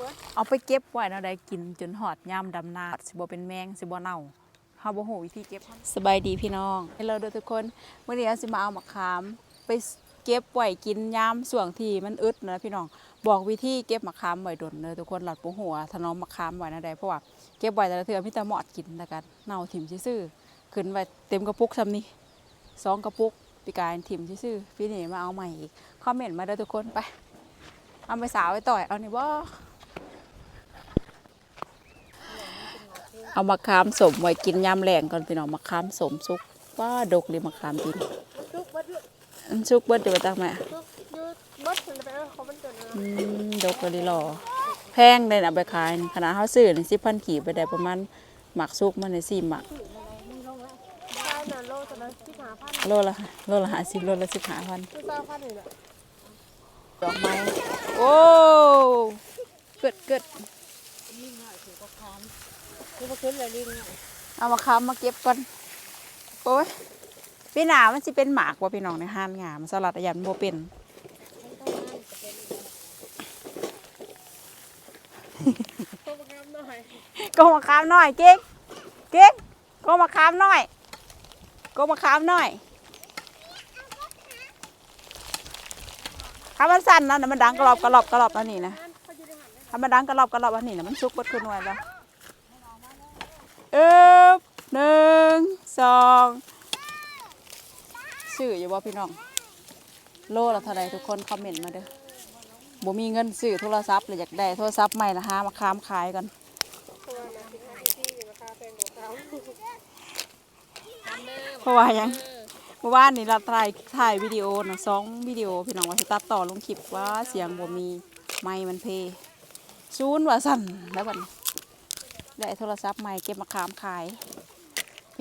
เบิดเอาไปเก็บไว้เนาะได้กินจนหอดยามดำนาสิบ่เป็นแมงสิบ่เน่าเฮาบ่ฮู้วิธีเก็บสบายดีพี่น้องให้เราเด้อทุกคนมื้อนี้เราสิมาเอามะขามไปเก็บไว้กินยามช่วงที่มันอึดนะพี่น้องบอกวิธีเก็บมะขามไว้ดนเด้อทุกคนหลัดบ่ฮู้ว่าถนอมมะขามไว้นะได้เพราะว่าเก็บไว้แต่ละเทื่อมีแต่หมอดกินแต่กันเน่าถิ่มซื่อๆขึ้นไว้เต็มกระปุกซำนี้สองกระปุกปีกายถิ่มซื่อๆพี่นี่มาเอาใหม่อีกคอมเมนต์มาเด้อทุกคนไปเอาไปสาวไว้ต่อยเอานี่บ่ เอามะขามสมไว้กินยามแรงก่อนพี่น้องมะขามสมซุกว่าดกเลยมะขามดินลูกเบิดลูกอันซุกเบิดเดี๋ยวตักแม่ลูกยูเบิดถึงไปเอาเขามันจนอืมดกเลยรอแพงเลยนะไปขายขนาดเขาซื้อในี่สิพันขีดไปได้ประมาณหมักซุกมันในสี่หมักได้น่ะโลตอนนั้นที่หาพันโลละโลละห้าสิบโลละสิบห้าพันที่เก้าพันนี่แหละดอกไม้โอ้เกิดเกิด นี่มาขึ้นเลยลิงเอามะขามมาเก็บก่อนโอ้ยพี่หนามันสิเป็นหมากว่าพี่น้องในห้านงามสลัดอะยันโบเป็นโทรมาหน่อยก็มาขาหน่อยเก๊กเก๊กก็มาขาหน่อยก็มาขาหน่อยถ้ามันสั่นนะมันดังกระรอบกระรอบกระรอบอันนี้นะถ้ามันดังกระรอบกระรอบอันนี้นะมันซุกบดขึ้นไว้แล้ว หนึ่งสองซื้ออยู่บ่พี่น้อง โลละเท่าไรทุกคนคอมเมนต์มาเด้อบ่มีเงินซื้อโทรศัพท์เลยอยากได้โทรศัพท์ใหม่ละหามาค้ามขายกันเพราะว่ายังเมื่อวานนี่เราถ่ายถ่ายวิดีโอนะสองวิดีโอพี่น้องว่าสิตัดต่อลงคลิปว่าเสียงบ่มีไมค์มันเพซูนว่าสั่นแล้วบันได้โทรศัพท์ใหม่เก็บมาขามขาย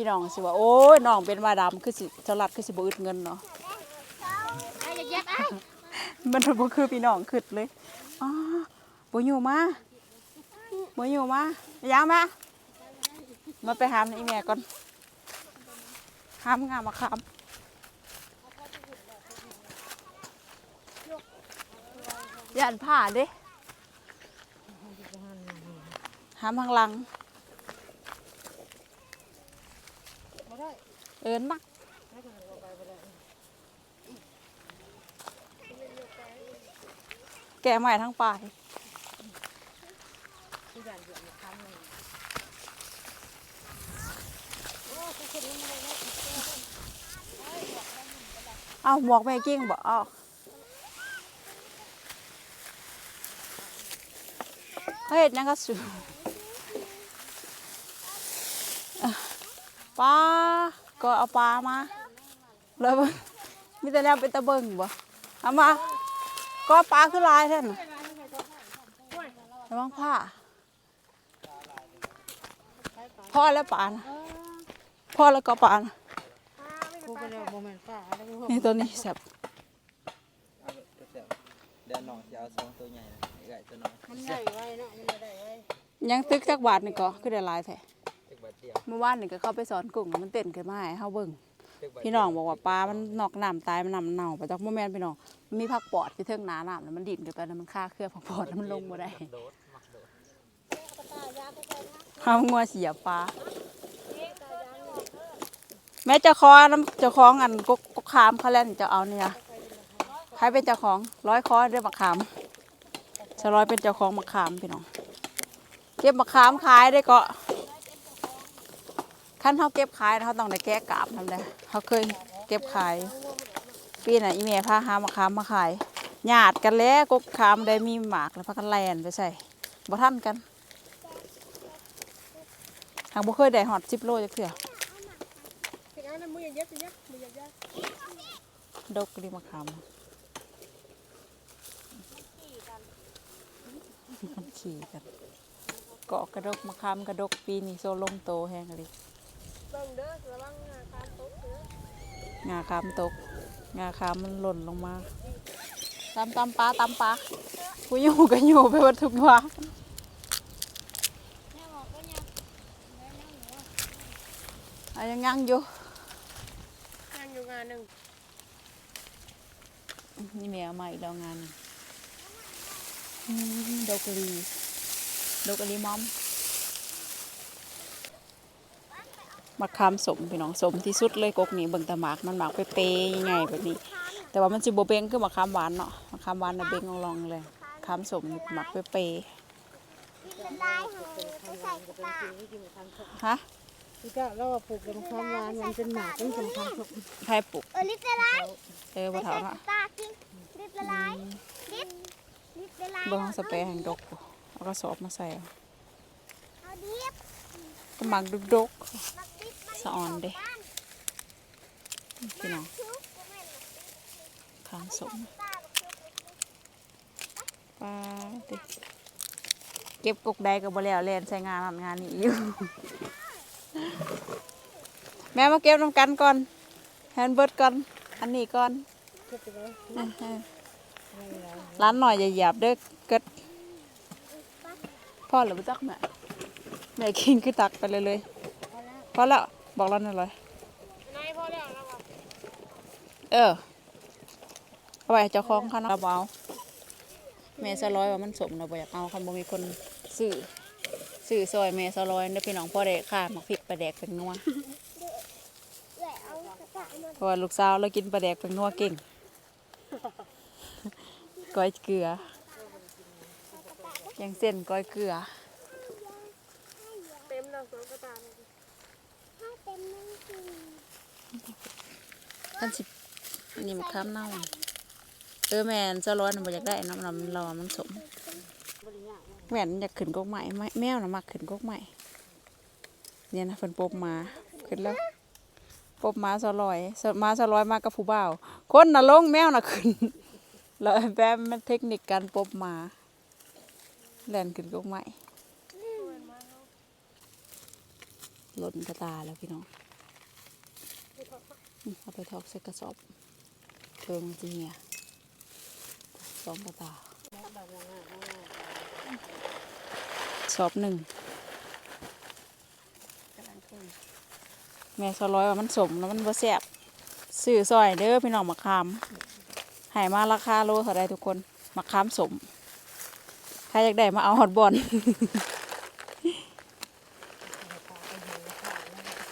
พี่น้องสิว่าโอ้ยน้องเป็นมาดำคือสิสลัดคือสิบ่อึดเงินเนาะมันบ่คือพี่น้องคิดเลยอ๋อบ่อยู่มาบ่อยู่มาย่ามามาไปหามอีแม่ก่อนหามงามมาขามย่านผ้าเด้หามทางหลัง เอินนักแกะใหม่ทั้งปลายเอาหมวกแม่กิ้งบอาเขาเห็ดยังก็สูปลา ก็เอาปลามา แล้วเบิ่งมีแต่แนวเป็นตะเบิงบ่เอามา ก็ปลาคือหลายแท่นระวังผ้าพ่อแล้วปลานะพ่อแล้วก็ปลานะกูไปเลยโมเมนต์ป้าแล้วกูนี่ตัวนี้แซ่บเอาไปเสียบเดี๋ยวน้องจะเอาสองตัวใหญ่นะไอ้ไก่ตัวน้อยมันใหญ่ไว้เนาะมันใหญ่ไว้ยังตึกจักบาทนี่ก็คือได้หลายแท้ เล็กบาทเดียวเมื่อวานนี่ก็เข้าไปสอนกุ้งมันเต้นขึ้นมาให้เฮาเบิ่งเล็กบาทพี่น้องบอกว่าปลา มันนอกน้ำตาย มันน้ำเน่าไปจากโมแมนพี่น้องมันมีผักปอดที่เทิงหนาน้ำแล้วมันดิ่นขึ้นไปแล้วมันฆ่าเครือผักปอดแล้วมันลงมาได้โดดมักโดดห้ามงัวเสียปลา แม่เจ้าของน้ำเจ้าของอันกกกกขามเขาเล่นจะเอาเนี่ยใครเป็นเจ้าของร้อยคอเรียกมะขามจะร้อยเป็นเจ้าของมะขามพี่น้อง เก็บมะขามขายได้ก็ ขั้นเขาเก็บขายเขาต้องได้แก้กาบทำได้เขาเคยเก็บขาย ปีน่ะอีเมพาหามะขามมาขายญาติกันแล้วกกขามได้มีหมากแล้วพากันแลนไปใส่บ่ทันกันหางบ่เคยได้หอดสิบโลจักเถื่อถึงอันนั้นมือยักกษ์มือยักษ์ยักษ์ดกดีมะขามขี่กันเกาะกระดกมะขามกระดกปีนี้โซลมโตแห้งเลย เบิ่งเด้อระวังงาคานตกเด้องาขามตก งาขามมันหล่นลงมาตามตามปลาตามปลากูอยู่กันอยู่ไปวัดทุกว่าอะยังยังอยู่งานอยู่งานหนึ่งนี่แมวใหม่แล้วงานอืมดอกลีดกอลิมอม มะขามสมพี่น้องสมที่สุดเลยกกนี้เบิ่งแตะหมากมันหมากเปย์ๆใหญ่ๆแบบนี้ แต่ว่ามันสิบ่เบงคือมะขามหวานเนาะมะขามหวานน่ะเบงลองๆเลยมะขามสมนี่หมักเปย์จะได้เหรอไม่ใส่กระตาๆฮะนี่ก็เราว่าปลูกเป็นคำหวานมันเป็นหมากเป็นสำคัญของใครปลูกเออลิปละลายเออบ่ไม่เฒ่าใส่กเนาะระตาจริงลิปละลายลิปลิปละลายเบิ่งสเปรย์แห่งดกบ่เอากระสอบมาใส่เอาเอาดิบ ก็มักดกดิบมาๆสะออนเด้พี่น้องขามสมตาลูกชุบปลาเก็บกกได้ก็บ่แล้วแลนใช้งานงานนี้อยู่ แม่มาเก็บน้ำกันก่อนแฮนเบิร์ดก่อน อันนี้ก่อนก็จะได้เออร้านหน่อยอย่าหยาบเด้อเกิดพ่อหรือบ่จักแม่ แม่กินคือตักไปเลยเลยพอแล้วบอกเราหน่อยเลยนายพอแล้วแล้วเออเอาไว้ให้เจ้าของเขาเนาะเราบ่เอาแม่สะร้อยว่ามันสมเราบ่อยากเอาคันบ่มีคนซื้อซื้อซอยแม่สะร้อยเด้อพี่น้องพ่อได้ค่าหมักพริกปลาแดกเป็นนัวแหละเอากระตามาเพราะว่าลูกสาวเรากินปลาแดกเป็นนัวเก่งก้อยเกลือแกงเส้นก้อยเกลือ เต็มแล้วสองกระตาเลยให้เต็มนั่นคือ ท่านสิอันนี้มันข้ามเน่าเออแม่นเจ้าร้อยน่ะบ่อยากได้น้ำน้ำเรามันสมแม่นอยากขึ้นกกใหม่ไม่แมวน่ะมักขึ้นกกใหม่เนี่ยนะเพิ่นปบมาขึ้นแล้วปบมาสลอยสมาสลอยมากับผู้บ่าว คนน่ะลงแมวน่ะขึ้นแล้วไอ้แบบมันเทคนิคการปบมาแล่นขึ้นกกใหม่หล่นกระตาแล้วพี่น้อง เอาไปทอกใส่กระสอบเพิ่มจริงเนียสองกระตาสอบหนึ่งแม่สร้อยว่ามันสมแล้วมันบ่แซ่บซื้อซอยเด้อพี่น้องมะขามหายมาราคาโลเท่าไรทุกคนมะขามสม ใครอยากได้มาเอาฮอตบอล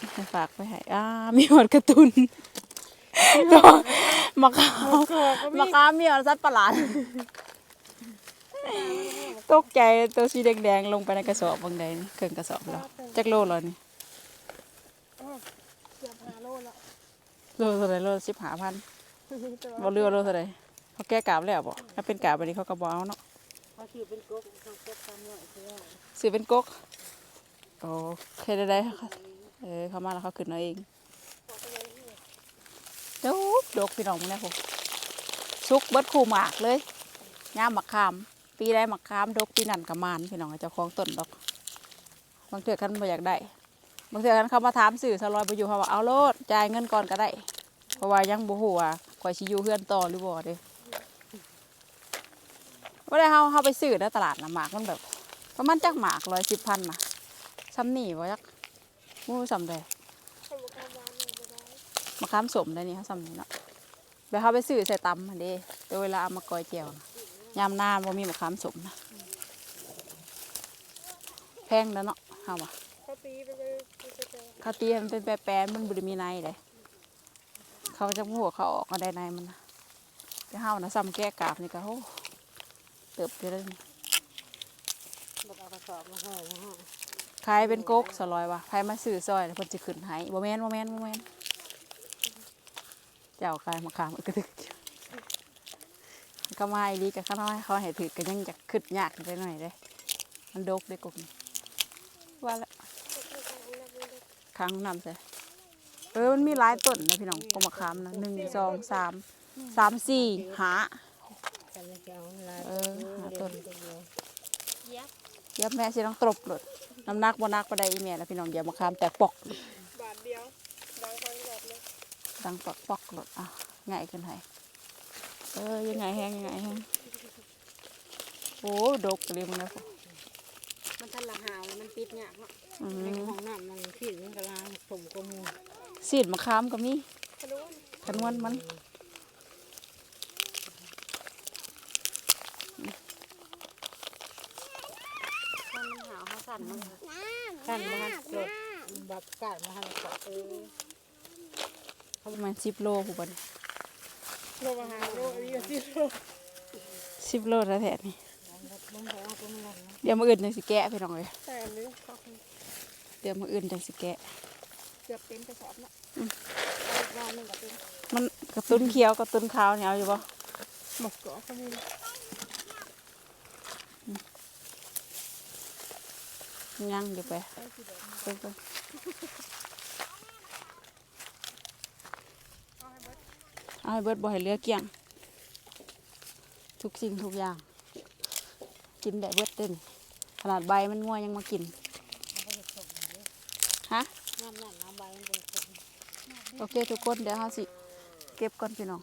ให้ ฝากไปให้อ่ามีหอดการะตุนมะขามมะขามมีหอดสัตว์ประหลาดตกใจตัวสีแดงๆลงไปในกระสอบบางใดนี่เครื่องกระสอบแล้วจักโลแล้วนี่เกือบหาโลแล้วโลเท่าไรโลสิบหาพันบ่เรือโลเท่าไรเขาแก้กาบแล้วบ่ถ้าเป็นกาบแบบนี้เขาก็บเอาเนาะเขาถือเป็นกกเขากกตามหน่อยคือว่าซื้อเป็นก๊กโอ้เคยได้ได้ค่ะ เออเขามาแล้วเขาขึ้นเอาเองดกดกพี่น้องเนี่ยผมซุกเบิดคู่หมากเลยย่ามมะขาม ปีได้มะขามดกปีนั่นกะมานพี่น้องเจ้าของต้นดอกบางเทื่อคันบ่อยากได้บางเทื่อคันเขามาถามสื่อสลอยไปอยู่เขาว่าเอาโลดจ่ายเงินก่อนก็ได้เพราะว่ายังบ่ฮู้ว่าข่อยสิอยู่เฮือนต่อหรือบ่เด้บ่ได้เฮาเฮาไปซื้อในตลาดนะหมากมันแบบประมาณจักหมากร้อยสิบพันนะซ้ำนี่บ่จัก บ่รู้ซ้ำใดให้บุกการวานเลยจะได้มะขามสมได้นี่เฮาซ้ำนี่เนาะแบบเฮาไปซื้อใส่ตำหั่นเด้แต่เวลาเอามากอยแจ่วน่ะยามหน้าบ่มีมะขามสมนะแพงแล้วเนาะเฮาว่าเขาตีไปเลยไปเจอเขาตีให้มันเป็นแปรๆมันบริมีในเลยเขาจะหัวเขาออกก็ได้ในมันนะจะเฮานะซ้ำแก้กาบนี่ก็โหเติบอยู่เลยนี่บอกเอากระสอบมาห่อมาห่อ ขายเป็นก๊กสลอยว่ะใครมาซื้อซอยแล้วเพิ่นจะขึ้นให้บ่แม่นบ่แม่นบ่แม่นเจ้าขายมะขามก็ถึกอยู่ก็มาอีดีกับข้าน้อยเขาให้ถือก็ยังจะขึ้นยากไปหน่อยเลยมันดกได้กกนี่ว่าแล้วค้างน้ำใส่เออมันมีหลายต้นนะพี่น้องกมะขามนะหนึ่งสองสามสามสี่หากันเลยจะเอาลายเออหาต้นเดียวเย็บเย็บแม่สิต้องตรบหลด น้ำหนักบ่หนักบ่ได้อีแม่นะพี่น้องอย่ามะขามแตกปอก บาทเดียวดังฟังแบบเลยดังปอกปอกหลดอะง่ายขึ้นให้เออยังไงแห้งยังไงแห้งโอ้ดกเลยมึงนะพ่อมันทันละหาวแล้วมันปิดเนี่ยเนาะอืในมของน้ำมันผิดมันกระลางผมกระมูสีดมะขามก็มีขนุนขนวนมัน ขันมันขันมาเกิดแบบกาดมาหันกับเออประมาณ10โลผู้บ่นโลมาหาโลอันนี้ก็สิโล10โลแล้วแท้นี่มันบอกว่าเป็นอะไรนะเดี๋ยวมื้ออื่นจังสิแกะพี่น้องเอ้ยแต่อันนี้ก็คือเดี๋ยวมื้ออื่นจังสิแกะเกือบเต็มกระสอบละบ้านนึงก็เป็นมันกระตุ้นเขียวกระตุ้นขาวนี่เอาอยู่บ่หมกเกาะก็มี ยังเดี๋ยวไปเบิ่งก่อนเอาให้เบิดบ่ให้เหลือเกี้ยง ทุกสิ่งทุกอย่าง กินได้เบิดเด้นขนาดใบมันงัวยังมากินฮะโอเคทุกคนเดี๋ยวเราสิ เก็บก่อนพี่น้อง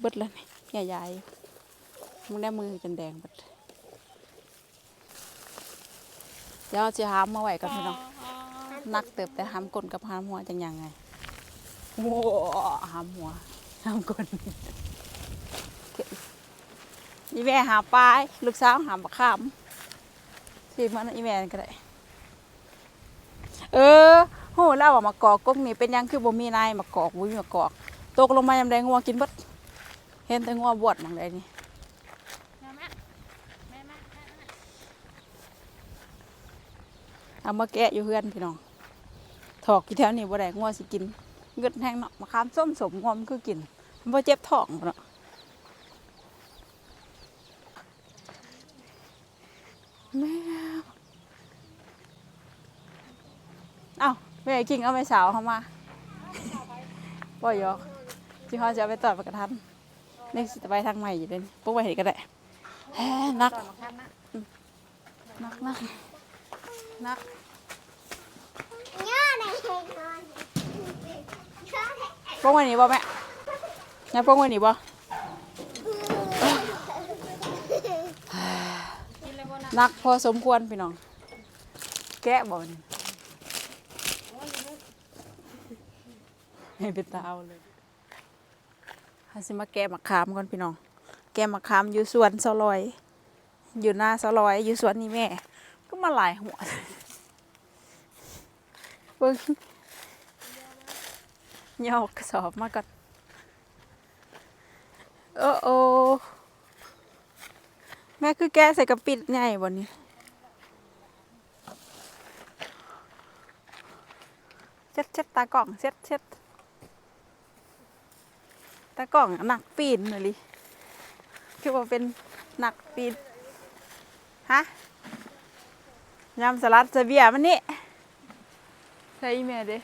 เบิดแล้วนี่ใหญ่ๆมึงได้มือจนแดงเบิด เดี๋ยวเราจะหามมาไหวกันพี่น้องนักเติบแต่หามก้นกับหามหัวจังยังไงโอ้หามหัวหามก้นอีแม่หาปลายลูกสาวหามบักขามสิมันอีแม่นก็ได้เออโหแล้วว่ามากอกกกนี่เป็นหยังคือบ่มีนายมากอกบ่มีมากอก ตกลงมายามใดงัวกินเบิดเห็นแต่งัวบวชหมังใดนี่ เอามาแกะอยู่เพื่อนพี่น้องถอกอยู่แถวนี้บ่ได้งัวสิกินเงิดแห้งเนาะมะขามส้มสมงัวมันคือกินมันบ่เจ็บท้องบ่เนาะแม่เอ้าแม่กิ่งเอาไปสาวเข้ามาบ่หยอกจิเขาจะเอาไปตอดประกระทันนี่สิจะไปทางใหม่อยู่เด้นี่ปุ๊บไปเห็นก็ได้แฮ่นักอืมนักนัก นักพวกวันนี้บ่แม่งั้นพวกวันนี้บ่นักพอสมควรพี่น้อง แกะบ่นให้เป็นตาเอาเลยหาสิมาแกะมะขามก่อนพี่น้อง แกะมะขามอยู่สวนสลอย อยู่หน้าสลอย อยู่สวนนี่แม่ มาหลายหัวเบิ่งยอกระสอบมาก่อนโอ้โอแม่คือแกใส่กระปิดใหญ่บนนี้เช็ดเช็ดตากล่องเช็ดเช็ดตากล่องหนักปีนเลยลิคือว่าเป็นหนักปีนฮะ ยำสลัดเสเบียมันนี่ใช่อีเมลเด้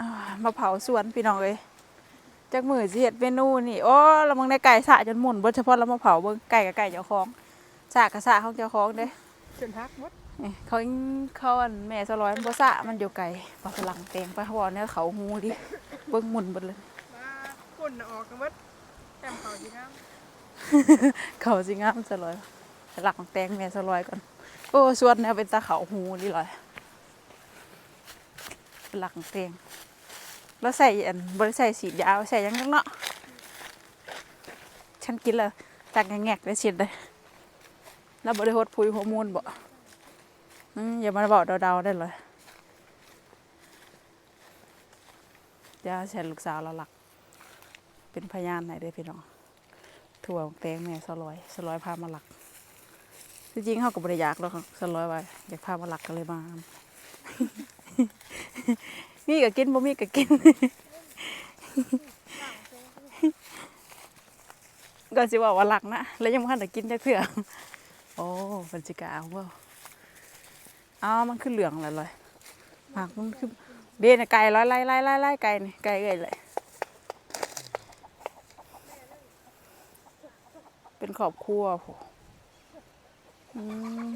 อ่ามาเผาสวนพี่น้องเลยจากมือสิเฮ็ดเมนูนี่โอ้เรามึงได้ไก่สะจนหมุนเบิดเฉพาะเรามาเผาเบิ่งไก่กับไก่เจ้าของสะกับสะของเจ้าของเด้จนฮักหมดนี่เขาเขาอันแม่สลอยมันบ่สะมันอยู่ไก่ปลาฝรั่งแตงไปเขาบอกเนี่ยเขาหูดิเบิ่งหมุนเบิดเลยมาฝุ่นน่ะออกกันหมดแต้มเขาดีครับ เขาสิงามสลอยฝรั่งแตงแม่สลอยก่อนโอ้สวนเนี่ยเป็นตาเขาหูดิลอยฝรั่งแตงแล้วใส่อันบ่ได้ใส่สียาวใส่ยังงเนาะฉันกินแล้วจากแงกได้ชิดเลยแล้วบริโภคพุยหัวมูลบ่อืมอย่ามาบอกเดาๆได้เลยเดี๋ยวแชร์ลูกสาวเราหลัก เป็นพยานไหนได้อพี่น้อง ถั่วแตงแม่สลอยสลอยพามาหลักจริงๆเขากับบริยากแล้วสลอยไว้อยากพามาหลักกันเลยมามีก็กินบ่มีก็กินก็สิว่าว่าหลักนะแล้วยังไม่ทันได้กินจักเถื่อโอ้มันสิกะเอาเว่าอ้าวมันคือเหลืองแล้วเลยหมากมันคือเบนไก่ร้อยไล่ไล่ไล่ไล่ไก่นี่ไก่เอ้ยเลย เป็นครอบครัวโหอืม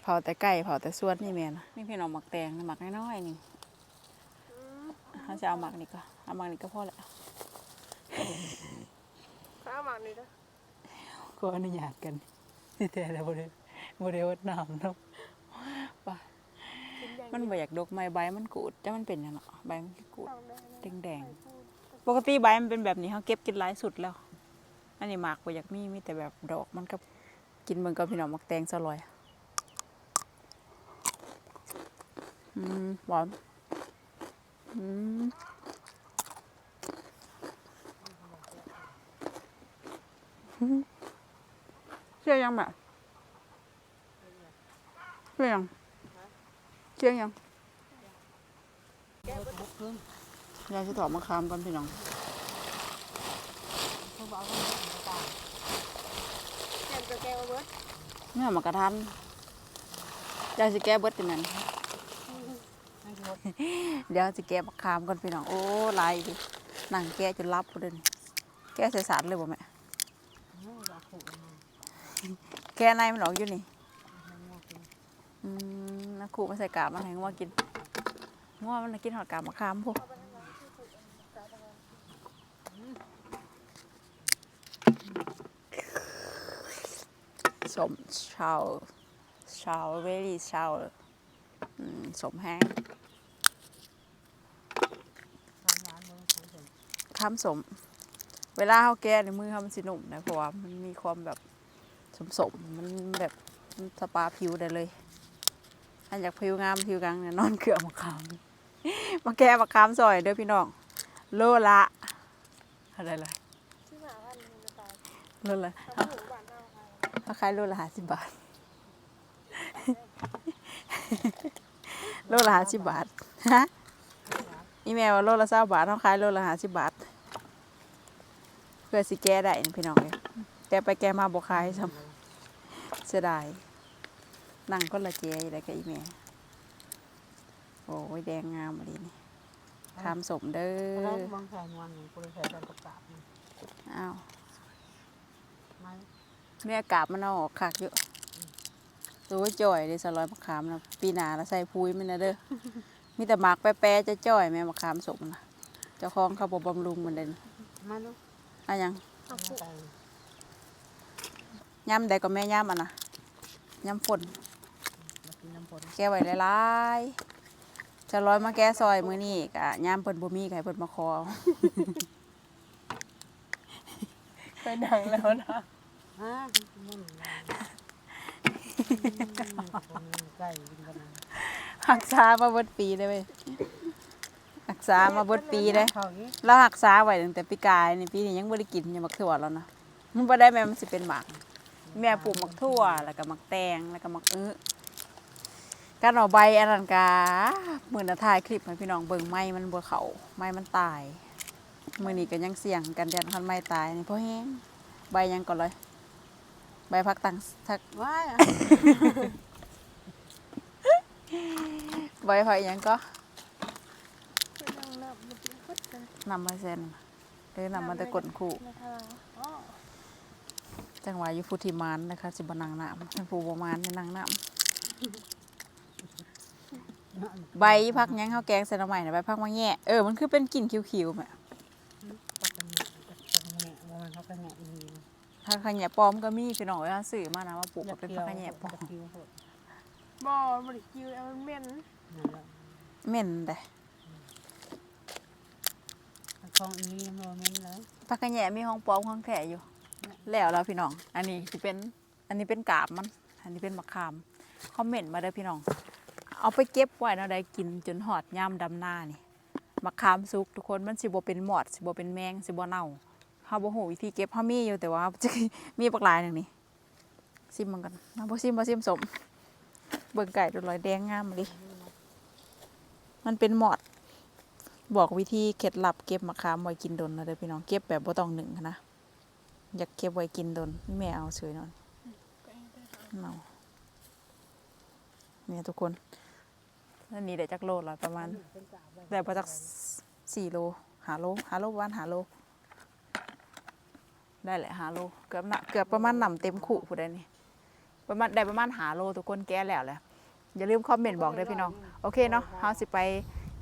เผาแต่ไก่เผาแต่ส่วนนี่แม่นะนี่พี่น้องหมักแตงนะหมักน้อยๆนี่เขาจะเอาหมักนี่ก็เอาหมักนี่ก็พอแล้วข้าวหมากนี่นะก็อนุญาตกันที่แต่แล้วบ่ได้บ่ได้วดน้ำเนาะป่ะมันบ่อยากดกไม้ใบมันกูดแต่มันเป็นหยังเนาะใบมันคือกูดต้องได้นะแดงพูดผ ปกติใบมันเป็นแบบนี้เขาเก็บกินหลายสุดแล้ว อันนี้หมากบ่อยากมีมีแต่แบบดอกมันก็กินเบิ่งกับพี่น้องมักแตงซะลอยอืมหวานอืมเชื่อยังแม่เชื่อยังเชื่อยัง ยายจะถอดมะขามก่อนพี่น้องแกงตัวแกงเอาเบิดแม่มากระทันยายสิแก้เบิดติแม่นเดี๋ยวสิแก้บักขามก่อนพี่น้อง โอ้ลายดินั่งแก้จนรับบ่เดินแก้ใส่สารเลยบ่แม่แก้ในมันออกอยู่นี่อืมนักขู่มาใส่กาบมันให้งัวกินงัวมันน่ะกินหอดกาบมะขามพวก สมชาวชาวเวลี่ชาวสมแห้งข้ามสม เวลาเขาแก้ในมือเขามันสิหนุ่มนะเพราะว่ามันมีความแบบสมสมมันแบบสปาผิวได้เลย อันอยากผิวงามผิวกังเนี่ยนอนเกลือมะขามมาแก้มะขามซอยเด้อพี่น้อง โลละอะไรล่ะที่หมาพันธุ์มันจะตายโลละ ไปเขาขายโลละห้าสิบบาท โลละห้าสิบบาท ฮะอีแมวว่าโลละเศร้าบาทเขาขายโลละห้าสิบบาท เพื่อสิแก้ได้นะพี่น้องเลยแต่ไปแก้มาบอกขายซ้ำเสียดายนั่งคนละเจ๊อยู่แล้วกับอีแม่ โอ้ยแดงงามเลยนี่คำสมเด้แล้อวบางแสนวันหนึ่งกูเลยใส่การประกาศนี่อ้าวไม่ แม่กาบมันเอาออกคักเยอะตัวจ่อยเลยสลอยมะขามนะปีหนาแล้วใส่พุยมันนะเด้อมีแต่หมักแปะๆจะจ่อยแม่มะขามสมนะเจ้าของเขาบบำรุงมันเลยมาลูกอะหยังเอาคุใส่ย่ำใดก็แม่ย่ำอะนะย่ำฝนมากินน้ำผลแก้ไว้หลายๆจะร้อยมาแก้ซอยมื้อนี้กะย่ำเพิ่นบ่มีก็ให้เพิ่นมาขอเอาไปดังแล้วนะ ฮะมันใกล้กินกันนะรักษามาเบดปีเลยเว้ยรักษามาเบดปีเลยเขาอีกเรารักษาไว้ตั้งแต่ปีกายนี่ปีนี้ยังบ่ได้กินยังมักถั่วแล้วนะมันบ่ได้แม่มันสิเป็นหมาก แม่ปลูกมักถั่วแล้วก็หมักแตงแล้วก็หมักเอื้อการเอาใบอันนั้นกามือนถ่ายคลิปให้พี่น้องเบิ่งไม้มันบ่เขาไม้มันตาย มือนี้ก็ยังเสี่ยงกันยันคันไม้ตายนี่เพราะแฮงใบยังก่อนเลย ใบพักตังทักว้ายใบพักอิหยังก็ไปนั่งนับมันจะพุดกันนำมาเซ็นเด้อนำมาแต่กดคู่ในทางอ๋อจังหวะอยู่พุทธิมานนะคะสิบนังน้ำเป็นผู้บมานในนางน้ำใบพักหยังข้าวแกงใส่หน้ำใหม่นะใบพักมะแง่เออมันคือเป็นกลิ่นคิวๆแม่ปักกันแหะปักกันแหะว่ามันเขากันแหะอี พักขะแหน่ปลอมก็มีพี่น้องเวลาซื้อมานะว่าปลูกอยาว่ากเป็นเกี่ยพัวกขะแหน่ปลอมคิวโหดบ่บริคิวเอามันเหม็นนั่นแหละเหม็นแต่คลองอีนี่น้ำมันเม้นแล้วพักขะแหน่มีห้องปลอมห้องแท้อยู่ แล้วแล้วพี่น้อง อันนี้จะเป็นอันนี้เป็นกาบมัน อันนี้เป็นมะขามคอมเมนต์มาเด้อพี่น้อง เอาไปเก็บไว้เนาะได้กินจนหอดย่ามดำหน้านี่มะขามสุกทุกคนมันสิบ่เป็นหมอดสิบ่เป็นแมงสิบ่เน่า เฮาบ่ฮู้วิธีเก็บเฮามีอยู่แต่ว่าจะมีบักหลายหนึ่งนี่ซิมมันกันมาบ่ซิมบ่ซิมสม เบิ่งไก่ตัวลอยแดงงามเลยมันเป็นหมอด บอกวิธีเคล็ดลับเก็บมะขามไว้กินดนนะเด้อพี่น้องเก็บแบบบ่ต้องหนึ่งนะอยากเก็บไว้กินดนแม่เอาเฉยนอนเอาเนี่ยทุกคนอันนี้ได้จักโลละประมาณได้ประจักสี่โลหาโลหาโลประมาณหาโล ได้แหละหาโลเกือบน่ะเกือบประมาณหนำเต็มขู่ผู้ใดนี่ประมาณได้ประมาณหาโลทุกคนแก้แล้วแหละอย่าลืมคอมเมนต์บอกด้วยพี่น้องโอเคเนาะเฮาสิไป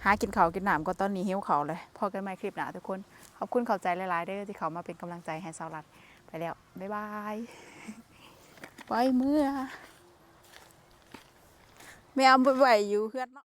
หากินเขากินน้ำก็ตอนนี้หิวเขาเลยพอกันใหม่คลิปหน้าทุกคน ขอบคุณเข้าใจหลายๆเด้ที่เขามาเป็นกำลังใจให้สาวรัดไปแล้ว บ๊ายบายไปเมื่อไม่เอาไปไหวอยู่เพื่อนเนาะ